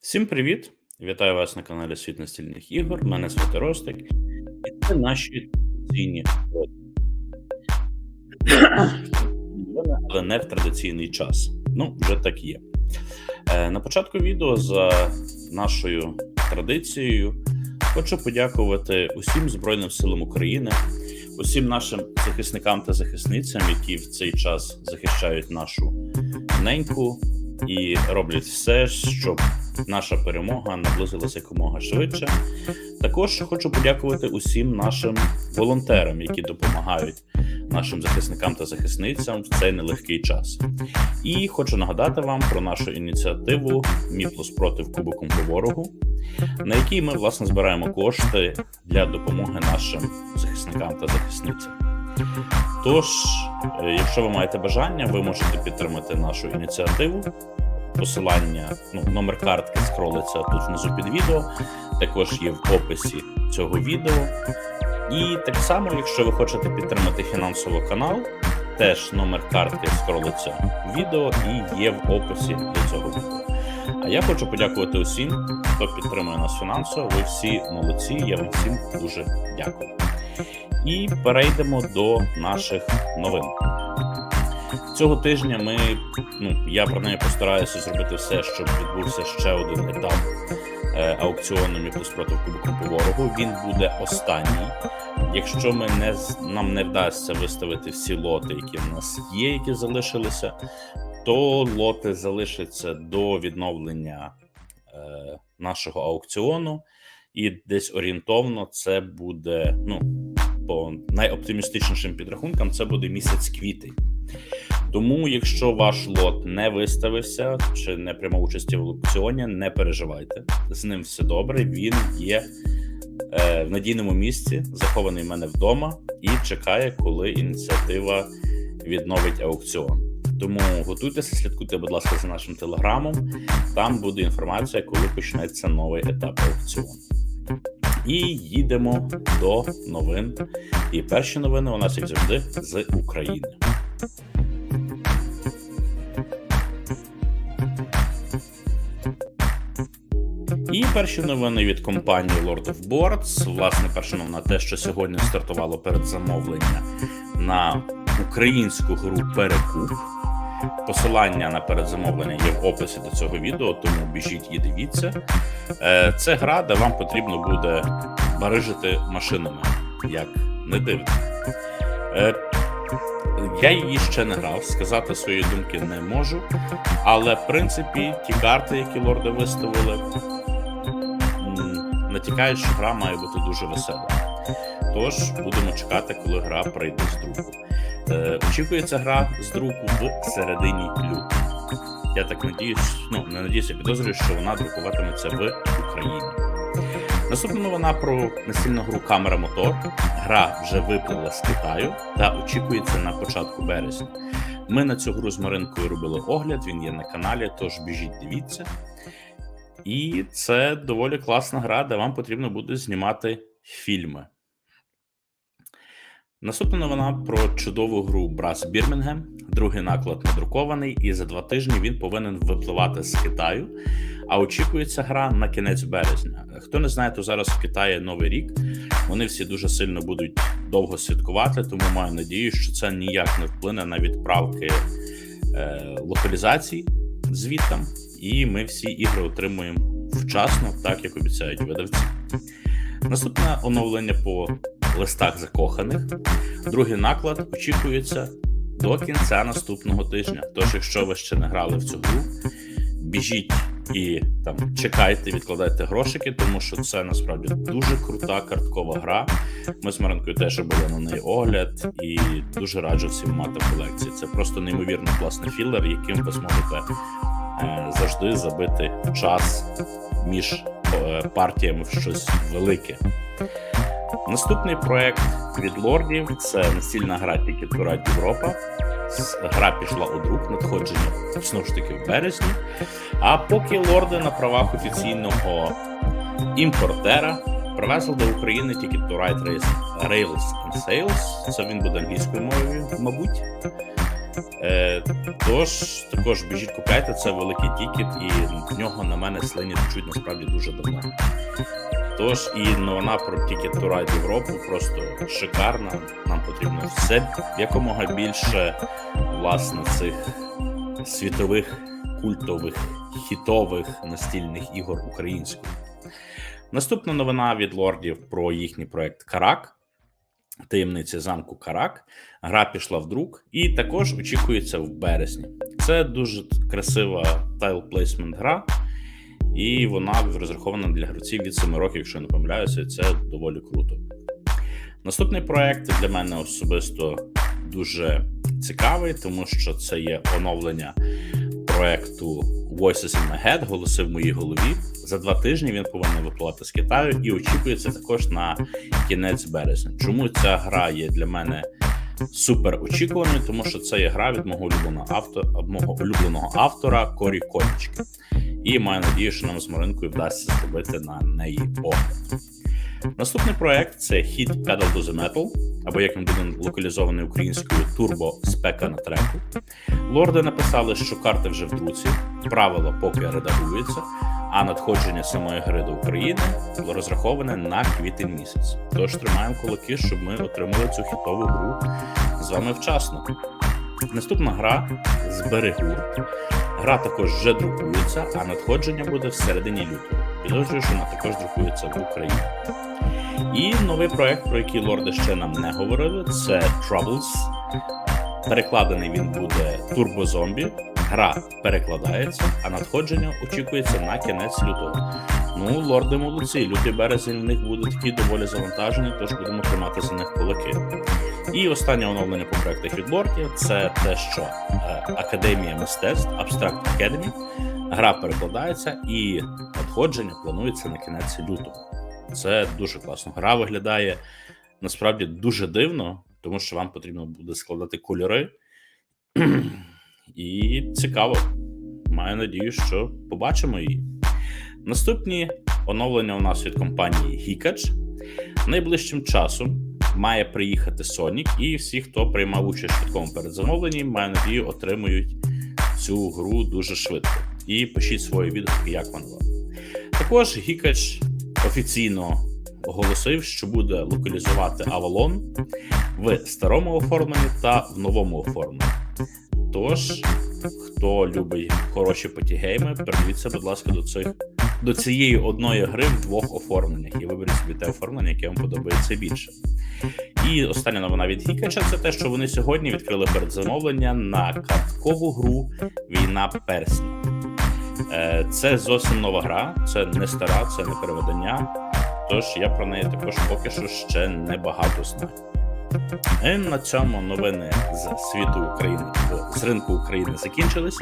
Всім привіт! Вітаю вас на каналі Світ настільних ігор. Мене звати Ростик, і це наші традиційні новини. Але не в традиційний час. Ну, вже так є. Е, На початку відео за нашою традицією хочу подякувати усім Збройним силам України, усім нашим захисникам та захисницям, які в цей час захищають нашу неньку і роблять все, щоб наша перемога наблизилася якомога швидше. Також хочу подякувати усім нашим волонтерам, які допомагають нашим захисникам та захисницям в цей нелегкий час. І хочу нагадати вам про нашу ініціативу Міплус проти Кубоком по ворогу, на якій ми власне збираємо кошти для допомоги нашим захисникам та захисницям. Тож, е, якщо ви маєте бажання, ви можете підтримати нашу ініціативу. Посилання, ну, номер картки скролиться тут внизу під відео, також є в описі цього відео. І так само, якщо ви хочете підтримати фінансово канал, теж номер картки скролиться в відео і є в описі до цього відео. А я хочу подякувати усім, хто підтримує нас фінансово. Ви всі молодці. Я вам всім дуже дякую. І перейдемо до наших новин. Цього тижня ми, ну я принаймні постараюся зробити все, щоб відбувся ще один етап е, аукціону Міплус проти по ворогу. Він буде останній. Якщо ми не нам не вдасться виставити всі лоти, які в нас є, які залишилися, то лоти залишаться до відновлення е, нашого аукціону, і десь орієнтовно це буде ну по найоптимістичнішим підрахункам, це буде місяць квітень. Тому, якщо ваш лот не виставився чи не приймав участі в аукціоні, не переживайте. З ним все добре. Він є е, в надійному місці, захований в мене вдома, і чекає, коли ініціатива відновить аукціон. Тому готуйтеся, слідкуйте, будь ласка, за нашим телеграмом. Там буде інформація, коли почнеться новий етап аукціону. І їдемо до новин. І перші новини у нас, як завжди, з України. І перші новини від компанії Lord of Boards. Власне, перша новина те, що сьогодні стартувало передзамовлення на українську гру Перекуп. Посилання на передзамовлення є в описі до цього відео, тому біжіть і дивіться. Е, Це гра, де вам потрібно буде барижити машинами, як не дивно. Я її ще не грав, сказати свої думки не можу. Але в принципі, ті карти, які лорди виставили, натякають, що гра має бути дуже весела. Тож будемо чекати, коли гра прийде з друку. Е, очікується гра з друку в середині лютого. Я так надіюсь, ну не надіюся, підозрюю, що вона друкуватиметься в Україні. Наступна новина про настільну гру Камера Мотор. Гра вже виплила з Китаю та очікується на початку березня. Ми на цю гру з Маринкою робили огляд, він є на каналі, тож біжіть, дивіться. І це доволі класна гра, де вам потрібно буде знімати фільми. Наступна новина про чудову гру Брас Бірмінгем. Другий наклад надрукований, і за два тижні він повинен випливати з Китаю. А очікується гра на кінець березня. Хто не знає, то зараз в Китаї новий рік. Вони всі дуже сильно будуть довго святкувати, тому маю надію, що це ніяк не вплине на відправки е, локалізацій звідтам, і ми всі ігри отримуємо вчасно, так як обіцяють видавці. Наступне оновлення по листах закоханих. Другий наклад очікується до кінця наступного тижня. Тож, якщо ви ще не грали в цю гру, біжіть і там чекайте, відкладайте грошики, тому що це насправді дуже крута карткова гра. Ми з Маринкою теж робили на неї огляд, і дуже раджу всім мати в колекції. Це просто неймовірно класний філер, яким ви зможете е, завжди забити час між е, партіями в щось велике. Наступний проект від лордів це настільна гра to Європа. Гра пішла у друк, надходження знову ж таки в березні. А поки лорди на правах офіційного імпортера привезли до України Ticket to Ride Race- Rails and Sales. Це він буде англійською мовою, мабуть. Е, тож, також біжіть купляйте, це великий тікет, і в нього на мене слині течуть насправді дуже давно. Тож і новина про to Ride Європу просто шикарна. Нам потрібно все якомога більше власне цих світових культових хітових настільних ігор українською. Наступна новина від лордів про їхній проект Карак. Таємниці замку Карак. Гра пішла в друк, і також очікується в березні. Це дуже красива тайл плейсмент гра, і вона розрахована для гравців від 7 років, якщо я не помиляюся, і це доволі круто. Наступний проект для мене особисто дуже цікавий, тому що це є оновлення проекту Voices in My Head, голоси в моїй голові. За два тижні він повинен випливати з Китаю і очікується також на кінець березня. Чому ця гра є для мене супер очікуваною? Тому що це є гра від мого улюбленого автора, мого улюбленого автора Корі Конічки. І маю надію, що нам з Маринкою вдасться зробити на неї огляд. Наступний проект це Hit Pedal to the Metal, або як він буде локалізований українською Turbo Спека на треку. Лорди написали, що карти вже в друці, правила поки редагуються, а надходження самої гри до України розраховане на квітень місяць. Тож тримаємо кулаки, щоб ми отримали цю хітову гру з вами вчасно. Наступна гра Зберегур. Гра також вже друкується, а надходження буде в середині лютого. Підозрюю, що вона також друкується в Україні. І новий проект, про який лорди ще нам не говорили, це Troubles. Перекладений він буде Zombie. Гра перекладається, а надходження очікується на кінець лютого. Ну, лорди молодці, лютий березень в них буде такий доволі завантажений, тож будемо тримати за них кулаки. І останнє оновлення по проектах від лордів це те, що е, Академія мистецтв Abstract Academy. Гра перекладається і надходження планується на кінець лютого. Це дуже класно. Гра виглядає насправді дуже дивно, тому що вам потрібно буде складати кольори. І цікаво. Маю надію, що побачимо її. Наступні оновлення у нас від компанії Hikaч. Найближчим часом має приїхати Sonic, і всі, хто приймав участь в такому передзамовленні, маю надію, отримують цю гру дуже швидко. І пишіть свої відгуки, як вона вам. Також Hikaч офіційно оголосив, що буде локалізувати Avalon в старому оформленні та в новому оформленні. Тож, хто любить хороші потігейми, передивіться, будь ласка, до цих до цієї одної гри в двох оформленнях і виберіть собі те оформлення, яке вам подобається більше. І остання новина від Гікача це те, що вони сьогодні відкрили передзамовлення на карткову гру Війна перснів. Е, Це зовсім нова гра, це не стара, це не переведення. Тож я про неї також поки що ще не багато знаю. І на цьому новини з світу України з ринку України закінчились,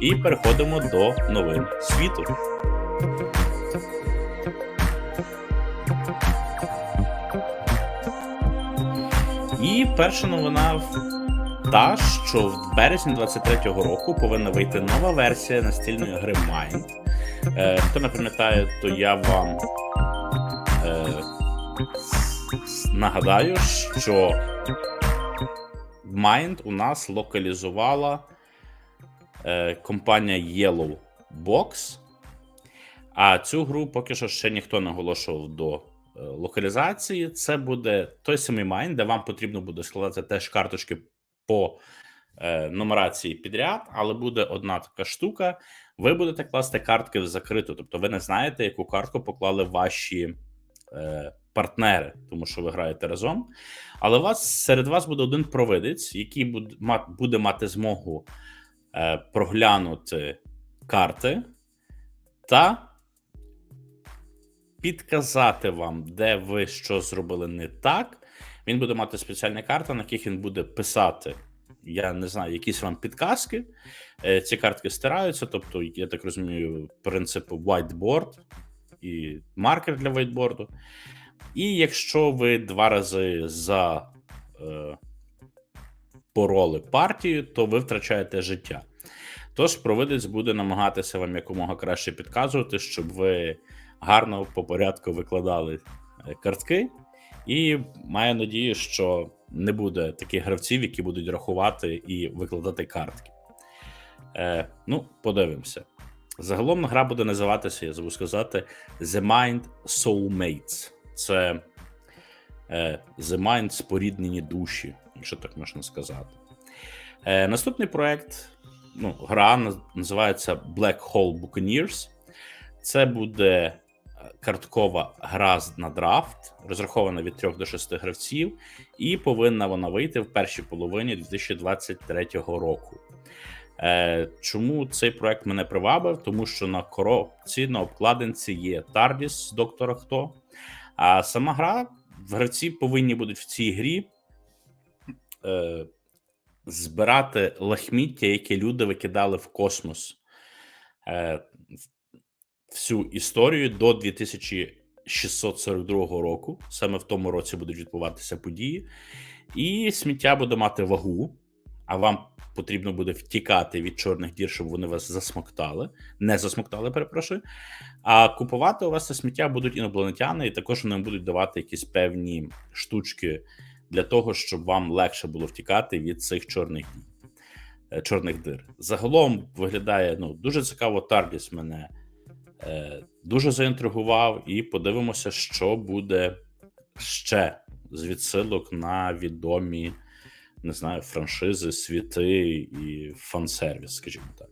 і переходимо до новин світу. І перша новина та, що в березні 23-го року повинна вийти нова версія настільної гри Mind. Е, хто не пам'ятає, то я вам е, нагадаю, що Mind у нас локалізувала е, компанія Yellow Box. А цю гру поки що ще ніхто не оголошував до локалізації. Це буде той самий Mind, де вам потрібно буде складати теж карточки по е, нумерації підряд, але буде одна така штука. Ви будете класти картки в закриту, тобто ви не знаєте, яку картку поклали ваші е, партнери, тому що ви граєте разом. Але у вас серед вас буде один провидець, який буде, буде мати змогу е, проглянути карти та підказати вам, де ви що зробили не так. Він буде мати спеціальні карти, на яких він буде писати. Я не знаю, якісь вам підказки. Е, Ці картки стираються, тобто, я так розумію, принцип whiteboard і маркер для whiteboard. І якщо ви два рази за е, пороли партію, то ви втрачаєте життя. Тож провидець буде намагатися вам якомога краще підказувати, щоб ви гарно по порядку викладали е, картки. І маю надію, що не буде таких гравців, які будуть рахувати і викладати картки. Е, Ну, подивимося. Загалом гра буде називатися, я забув сказати, The Mind Soulmates. Це е, The Mind споріднені душі, якщо так можна сказати. Е, Наступний проект, ну, гра називається Black Hole Buccaneers. Це буде карткова гра на драфт, розрахована від 3 до 6 гравців, і повинна вона вийти в першій половині 2023 року. Е, Чому цей проект мене привабив? Тому що на коробці, на обкладинці є Тардіс з доктора Хто. А сама гра, гравці повинні будуть в цій грі е, збирати лахміття, які люди викидали в космос. Е, всю історію до 2642 року. Саме в тому році будуть відбуватися події, і сміття буде мати вагу, а вам потрібно буде втікати від чорних дір, щоб вони вас засмоктали. Не засмоктали, перепрошую. А купувати у вас це сміття будуть інопланетяни, і також вони будуть давати якісь певні штучки для того, щоб вам легше було втікати від цих чорних е, Чорних дир. Загалом виглядає ну, дуже цікаво. Тардіс мене дуже заінтригував, і подивимося, що буде ще з відсилок на відомі, не знаю, франшизи, світи і фан-сервіс, скажімо так.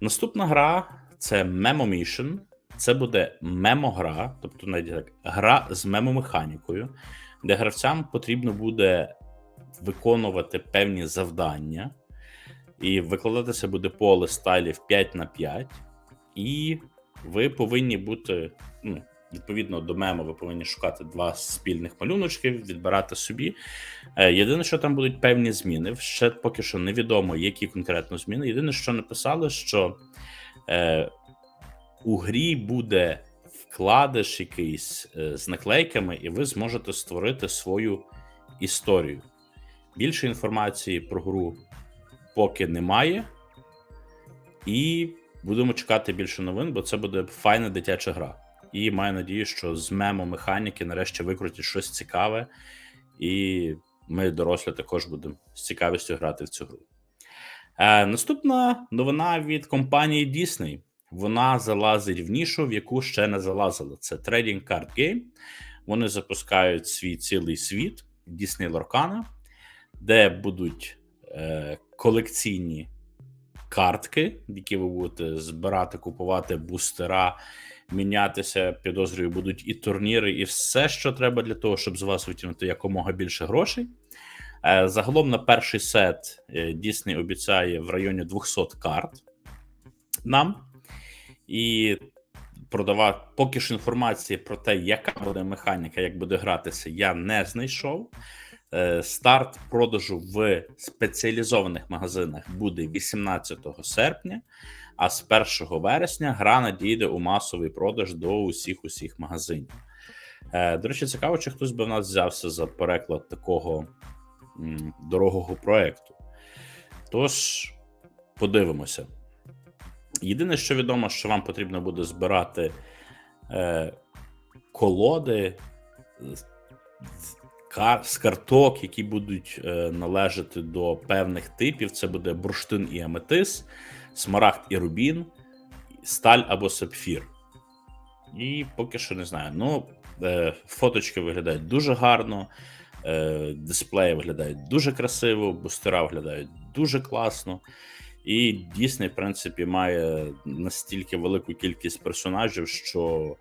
Наступна гра це Memo. Це буде мемогра, тобто навіть так, гра з мемомеханікою, де гравцям потрібно буде виконувати певні завдання, і викладатися буде поле стайлів 5 на 5 і ви повинні бути, ну, відповідно до мему, ви повинні шукати два спільних малюночки, відбирати собі. Е, Єдине, що там будуть певні зміни. Ще поки що невідомо, які конкретно зміни. Єдине, що написали, що е, у грі буде вкладиш якийсь е, з наклейками, і ви зможете створити свою історію. Більше інформації про гру поки немає. І будемо чекати більше новин, бо це буде файна дитяча гра. І маю надію, що з мемо механіки нарешті викрутять щось цікаве, і ми, дорослі, також будемо з цікавістю грати в цю гру. Е, наступна новина від компанії Disney. Вона залазить в нішу, в яку ще не залазила. Це Trading Card Game. Вони запускають свій цілий світ Disney Lorcana, де будуть е, колекційні картки, які ви будете збирати, купувати бустера, мінятися. Підозрюю, будуть і турніри, і все, що треба для того, щоб з вас витягнути якомога більше грошей. Е, Загалом на перший сет Disney обіцяє в районі 200 карт нам. І продавати поки що інформації про те, яка буде механіка, як буде гратися, я не знайшов. Е, Старт продажу в спеціалізованих магазинах буде 18 серпня, а з 1 вересня гра надійде у масовий продаж до усіх усіх магазинів. Е, До речі, цікаво, чи хтось би в нас взявся за переклад такого дорогого проекту. Тож, подивимося. Єдине, що відомо, що вам потрібно буде збирати е, колоди кар- з карток, які будуть е, належати до певних типів. Це буде бурштин і аметис, смарагд і рубін, сталь або сапфір. І поки що не знаю. Ну, е, фоточки виглядають дуже гарно, е, дисплеї виглядають дуже красиво, бустера виглядають дуже класно. І Дісней, в принципі, має настільки велику кількість персонажів, що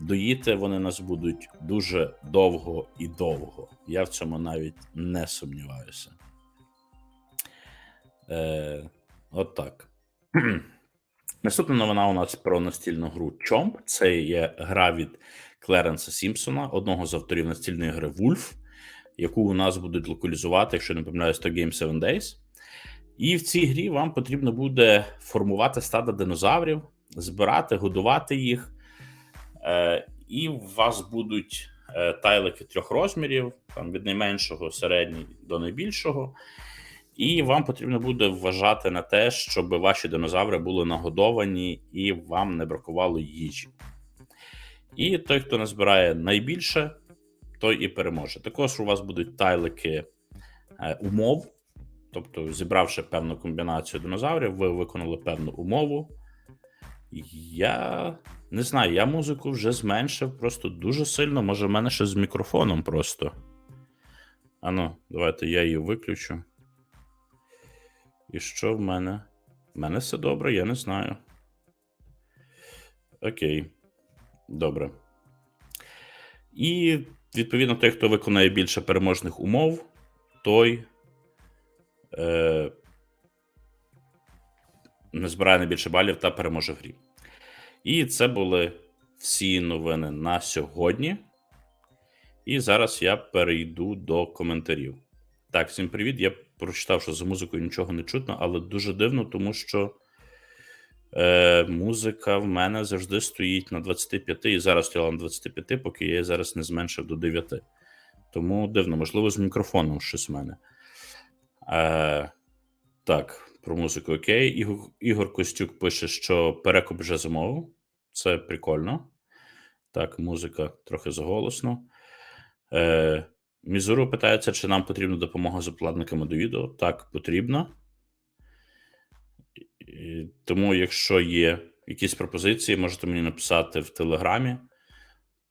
доїти вони нас будуть дуже довго і довго. Я в цьому навіть не сумніваюся. Е, от так. Наступна новина у нас про настільну гру Chomp. Це є гра від Клеренса Сімпсона, одного з авторів настільної гри Wolf, яку у нас будуть локалізувати, якщо не помиляюсь, то Game 7 Days. І в цій грі вам потрібно буде формувати стадо динозаврів, збирати, годувати їх. Е, і у вас будуть е, тайлики трьох розмірів, там від найменшого, середній до найбільшого. І вам потрібно буде вважати на те, щоб ваші динозаври були нагодовані і вам не бракувало їжі. І той, хто назбирає найбільше той і переможе. Також у вас будуть тайлики е, умов. Тобто, зібравши певну комбінацію динозаврів, ви виконали певну умову. Я не знаю, я музику вже зменшив просто дуже сильно. Може, в мене ще з мікрофоном просто. Ану, давайте я її виключу. І що в мене? В мене все добре, я не знаю. Окей. Добре. І, відповідно, той, хто виконає більше переможних умов, той е, не збирає найбільше балів та переможе в грі. І це були всі новини на сьогодні. І зараз я перейду до коментарів. Так, всім привіт. Я прочитав, що за музикою нічого не чутно, але дуже дивно, тому що е, музика в мене завжди стоїть на 25, і зараз стояла на 25, поки я її зараз не зменшив до 9. Тому дивно, можливо, з мікрофоном щось в мене. Е, так, про музику окей. Ігор, Костюк пише, що перекуп вже замовив. Це прикольно. Так, музика трохи заголосно. Е, Мізуру питається, чи нам потрібна допомога з обладниками до відео. Так, потрібно. І Тому, якщо є якісь пропозиції, можете мені написати в Телеграмі.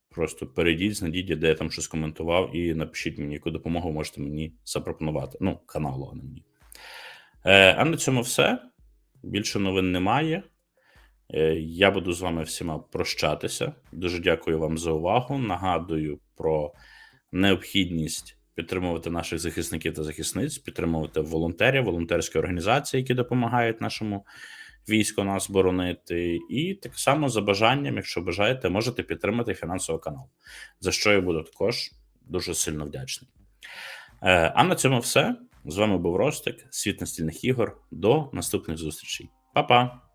Просто перейдіть, знайдіть, де я там щось коментував, і напишіть мені, яку допомогу можете мені запропонувати. Ну, каналу, а не мені. Е, а на цьому все. Більше новин немає. Е, Я буду з вами всіма прощатися. Дуже дякую вам за увагу. Нагадую про необхідність підтримувати наших захисників та захисниць, підтримувати волонтерів, волонтерські організації, які допомагають нашому війську нас боронити. І так само за бажанням, якщо бажаєте, можете підтримати фінансово канал, за що я буду також дуже сильно вдячний. Е, А на цьому все. З вами був Ростик, світ настільних ігор. До наступних зустрічей. Па-па!